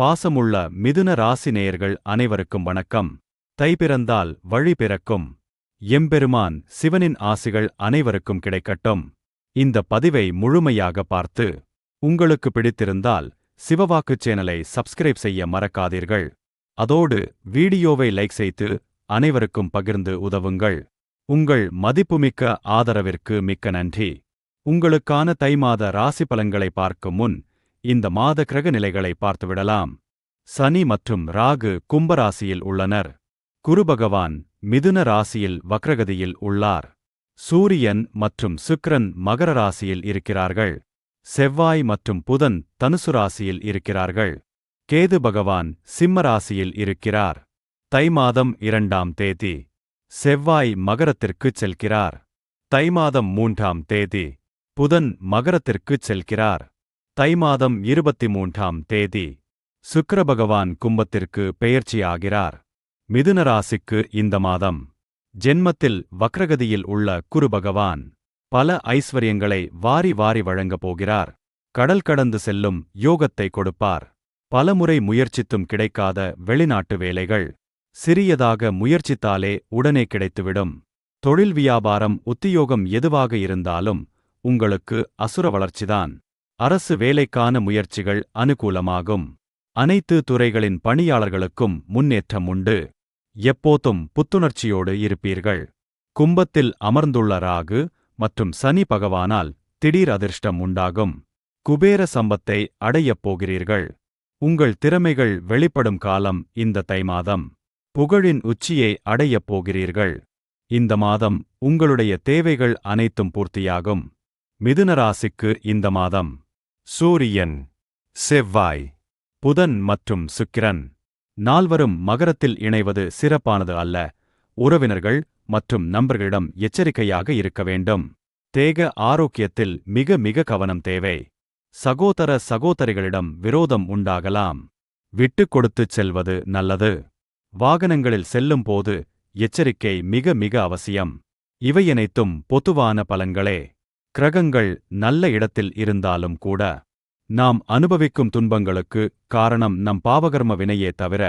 பாசமுள்ள மிதுன ராசி நேயர்கள் அனைவருக்கும் வணக்கம். தை பிறந்தால் வழி பிறக்கும். எம்பெருமான் சிவனின் ஆசிகள் அனைவருக்கும் கிடைக்கட்டும். இந்த பதிவை முழுமையாக பார்த்து உங்களுக்கு பிடித்திருந்தால் சிவவாக்கு சேனலை சப்ஸ்கிரைப் செய்ய மறக்காதீர்கள். அதோடு வீடியோவை லைக் செய்து அனைவருக்கும் பகிர்ந்து உதவுங்கள். உங்கள் மதிப்புமிக்க ஆதரவிற்கு மிக்க நன்றி. உங்களுக்கான தை மாத ராசி பலன்களை பார்க்கும் முன் இந்த மாத கிரக நிலைகளை பார்த்துவிடலாம். சனி மற்றும் ராகு கும்பராசியில் உள்ளனர். குரு பகவான் மிதுன ராசியில் வக்ரகதியில் உள்ளார். சூரியன் மற்றும் சுக்ரன் மகர ராசியில் இருக்கிறார்கள். செவ்வாய் மற்றும் புதன் தனுசு ராசியில் இருக்கிறார்கள். கேது பகவான் சிம்ம ராசியில் இருக்கிறார். தை மாதம் இரண்டாம் தேதி. செவ்வாய் மகரத்திற்குச் செல்கிறார். தை மாதம் மூன்றாம் தேதி. புதன் மகரத்திற்குச் செல்கிறார். தை மாதம் இருபத்தி மூன்றாம் தேதி சுக்கரபகவான் கும்பத்திற்கு பெயர்ச்சியாகிறார். மிதுன ராசிக்கு இந்த மாதம் ஜென்மத்தில் வக்ரகதியில் உள்ள குரு பகவான் பல ஐஸ்வர்யங்களை வாரி வாரி வழங்கப் போகிறார். கடல் கடந்து செல்லும் யோகத்தை கொடுப்பார். பலமுறை முயற்சித்தும் கிடைக்காத வெளிநாட்டு வேலைகள் சிறியதாக முயற்சித்தாலே உடனே கிடைத்துவிடும். தொழில் வியாபாரம் உத்தியோகம் எதுவாக இருந்தாலும் உங்களுக்கு அசுர வளர்ச்சிதான். அரசு வேலைக்கான முயற்சிகள் அனுகூலமாகும். அனைத்து துறைகளின் பணியாளர்களுக்கும் முன்னேற்றம் உண்டு. எப்போதும் புத்துணர்ச்சியோடு இருப்பீர்கள். கும்பத்தில் அமர்ந்துள்ள ராகு மற்றும் சனி பகவானால் திடீர் அதிர்ஷ்டம் உண்டாகும். குபேர சம்பத்தை அடையப் போகிறீர்கள். உங்கள் திறமைகள் வெளிப்படும் காலம் இந்த தை மாதம். புகழின் உச்சியை அடையப் போகிறீர்கள். இந்த மாதம் உங்களுடைய தேவைகள் அனைத்தும் பூர்த்தியாகும். மிதுனராசிக்கு இந்த மாதம். சூரியன் செவ்வாய் புதன் மற்றும் சுக்கிரன். நால்வரும் மகரத்தில் இணைவது சிறப்பானது அல்ல. உறவினர்கள் மற்றும் நண்பர்களிடம் எச்சரிக்கையாக இருக்க வேண்டும். தேக ஆரோக்கியத்தில் மிக மிக கவனம் தேவை. சகோதர சகோதரிகளிடம் விரோதம் உண்டாகலாம். விட்டுக் கொடுத்துச் செல்வது நல்லது. வாகனங்களில் செல்லும்போது எச்சரிக்கை மிக மிக அவசியம். இவையனைத்தும் பொதுவான பலன்களே. கிரகங்கள் நல்ல இடத்தில் இருந்தாலும் கூட நாம் அனுபவிக்கும் துன்பங்களுக்கு காரணம் நம் பாவகர்ம வினையே தவிர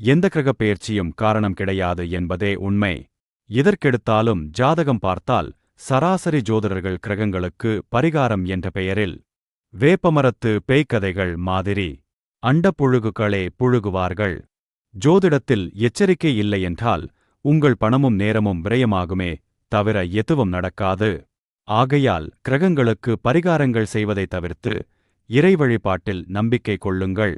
எந்த கிரகப் பெயர்ச்சியும் காரணம் கிடையாது என்பதே உண்மை. இதற்கெடுத்தாலும் ஜாதகம் பார்த்தால் சராசரி ஜோதிடர்கள் கிரகங்களுக்கு பரிகாரம் என்ற பெயரில் வேப்பமரத்து பேய்க்கதைகள் மாதிரி அண்டப்புழுகுகளே புழுகுவார்கள். ஜோதிடத்தில் எச்சரிக்கை இல்லையென்றால் உங்கள் பணமும் நேரமும் விரயமாகுமே தவிர எதுவும் நடக்காது. ஆகையால் கிரகங்களுக்கு பரிகாரங்கள் செய்வதை தவிர்த்து இறை வழிபாட்டில் நம்பிக்கை கொள்ளுங்கள்.